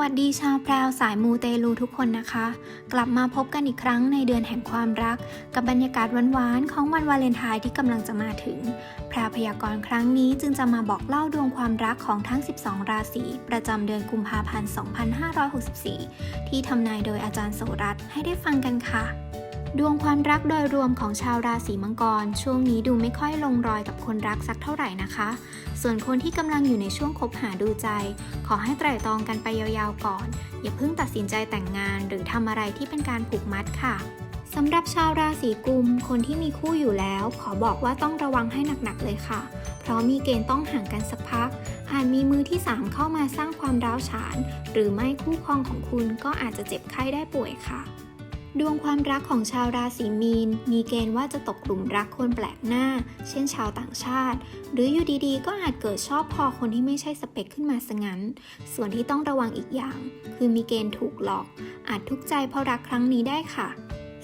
วัสดีชาวแพรวสายมูเตลูทุกคนนะคะ กลับมาพบกันอีกครั้งในเดือนแห่งความรัก กับบรรยากาศหวานๆของวันวาเลนไทน์ที่กำลังจะมาถึงแพรวพยากรณ์ครั้งนี้จึงจะมาบอกเล่าดวงความรักของทั้ง 12 ราศีประจำเดือนกุมภาพันธ์ 2564 ที่ทำนายโดยอาจารย์โสรัตให้ได้ฟังกันค่ะ ดวงความรักโดยรวมของชาวราศีมังกร ช่วงนี้ดูไม่ค่อยลงรอยกับคนรักสักเท่าไหร่นะคะ ส่วนคนที่กำลังอยู่ในช่วงคบหาดูใจ ขอให้ไตร่ตรองกันไปยาวๆก่อน อย่าเพิ่งตัดสินใจแต่งงาน หรือทำอะไรที่เป็นการผูกมัดค่ะสำหรับชาวราศีกุม คนที่มีคู่อยู่แล้ว ขอบอกว่าต้องระวังให้หนักๆเลยค่ะ เพราะมีเกณฑ์ต้องห่างกันสักพัก อาจมีมือที่ 3 เข้ามาสร้างความร้าวฉาน หรือไม่คู่ครองของคุณก็อาจจะเจ็บไข้ได้ป่วยค่ะ ดวงความรักของชาวราศีมีน มีเกณฑ์ว่าจะตกหลุมรักคนแปลกหน้า เช่นชาวต่างชาติ หรืออยู่ดีๆ ก็อาจเกิดชอบพอคนที่ไม่ใช่สเปคขึ้นมาซะงั้น ส่วนที่ต้องระวังอีกอย่าง คือมีเกณฑ์ถูกหลอก อาจทุกข์ใจเพราะรักครั้งนี้ได้ค่ะ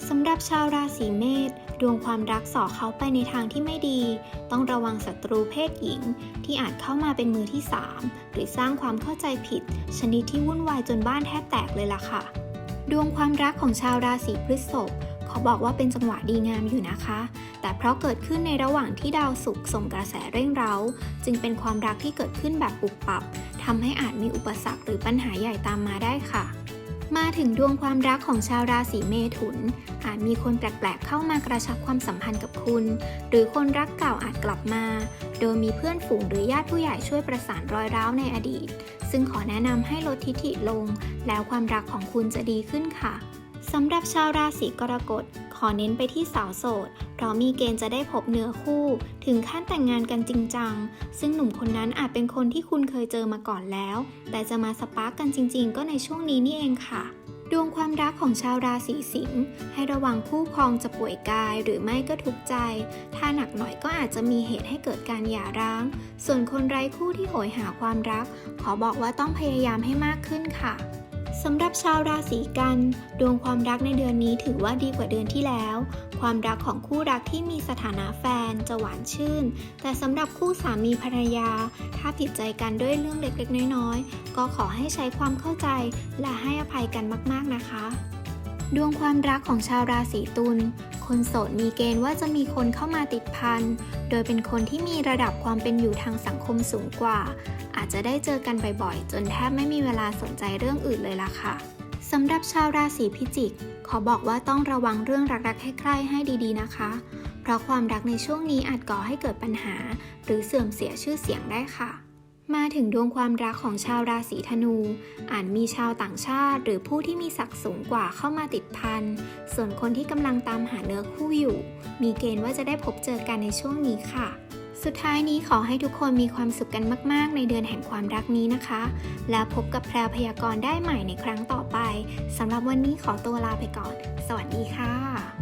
สำหรับชาวราศีเมษดวงความรักส่อเขาไปในทางที่ไม่ดี ต้องระวังศัตรูเพศหญิง ที่อาจเข้ามาเป็นมือที่ 3 หรือสร้างความเข้าใจผิด ชนิดที่วุ่นวายจนบ้านแทบแตกเลยล่ะค่ะ ดวงความรักของชาวราศีพฤษภขอบอกว่าเป็นจังหวะดีงามอยู่นะคะ แต่เพราะเกิดขึ้นในระหว่างที่ดาวศุกร์ส่งกระแสเร่งเร้า จึงเป็นความรักที่เกิดขึ้นแบบปุบปับทำให้อาจมีอุปสรรคหรือปัญหาใหญ่ตามมาได้ค่ะ มาถึงดวงความรักของชาวราศีเมถุน อาจมีคนแปลกๆเข้ามากระชับความสัมพันธ์กับคุณ หรือคนรักเก่าอาจกลับมา โดยมีเพื่อนฝูงหรือญาติผู้ใหญ่ช่วยประสานรอยร้าวในอดีต ซึ่งขอแนะนำให้ลดทิฐิลง แล้วความรักของคุณจะดีขึ้นค่ะสำหรับชาวราศีกรกฎ ขอเน้นไปที่สาวโสด เพราะมีเกณฑ์จะได้พบเนื้อคู่ ถึงขั้นแต่งงานกันจริงจัง ซึ่งหนุ่มคนนั้นอาจเป็นคนที่คุณเคยเจอมาก่อนแล้ว แต่จะมาสปาร์กกันจริง ๆ ก็ในช่วงนี้นี่เองค่ะดวงความรักของชาวราศีสิงห์ให้ระวังคู่ครองจะป่วยกายหรือไม่ก็ทุกข์ใจ ถ้าหนักหน่อยก็อาจจะมีเหตุให้เกิดการหย่าร้าง ส่วนคนไร้คู่ที่โหยหาความรัก ขอบอกว่าต้องพยายามให้มากขึ้นค่ะ สำหรับชาวราศีกัน ดวงความรักในเดือนนี้ถือว่าดีกว่าเดือนที่แล้ว ความรักของคู่รักที่มีสถานะแฟนจะหวานชื่น แต่สำหรับคู่สามีภรรยา ถ้าผิดใจกันด้วยเรื่องเล็กๆ น้อยๆ ก็ขอให้ใช้ความเข้าใจ และให้อภัยกันมากๆนะคะ ดวงความรักของชาวราศีตุลคนโสดมีเกณฑ์ว่าจะมีคนเข้ามาติดพัน โดยเป็นคนที่มีระดับความเป็นอยู่ทางสังคมสูงกว่า อาจจะได้เจอกันบ่อยๆ จนแทบไม่มีเวลาสนใจเรื่องอื่นเลยล่ะค่ะสำหรับชาวราศีพิจิก ขอบอกว่าต้องระวังเรื่องรักๆใคร่ๆให้ดีๆนะคะ เพราะความรักในช่วงนี้อาจก่อให้เกิดปัญหา หรือเสื่อมเสียชื่อเสียงได้ค่ะ มาถึงดวงความรักของชาวราศีธนู อาจมีชาวต่างชาติ หรือผู้ที่มีศักดิ์สูงกว่าเข้ามาติดพัน ส่วนคนที่กำลังตามหาเนื้อคู่อยู่ มีเกณฑ์ว่าจะได้พบเจอกันในช่วงนี้ค่ะ สุดท้ายนี้ขอให้ทุกคนมีความสุขกันมาก ๆ ในเดือนแห่งความรักนี้นะคะ แล้วพบกับแพรพยากรณ์ได้ใหม่ในครั้งต่อไปสำหรับวันนี้ขอตัวลาไปก่อน สวัสดีค่ะ